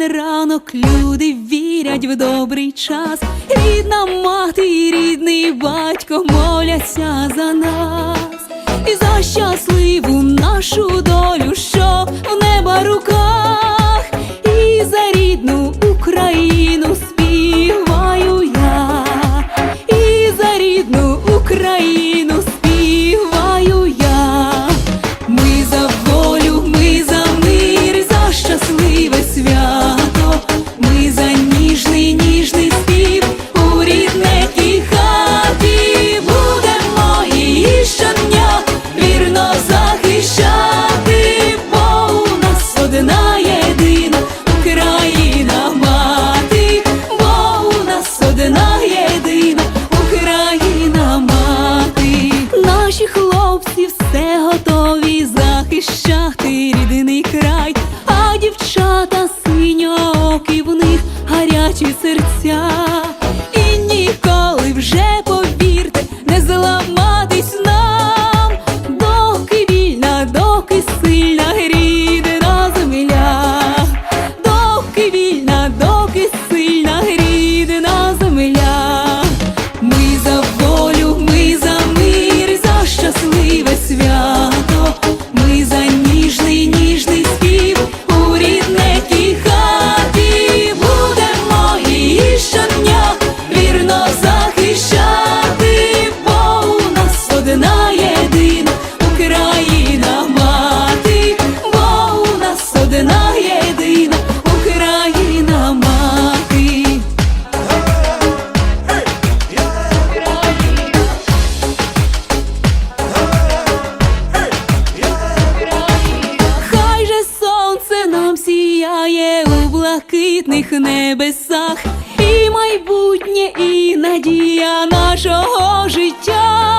не ранок, люди вірять в добрий час. Рідна мати, і рідний батько моляться за нас, і за щасливу нашу долю, що в неба рука. готові захищати рідний край, а дівчата синьоки в них гарячі серця, і ніколи вже. сяє у блакитних небесах, і майбутнє, і надія нашого життя.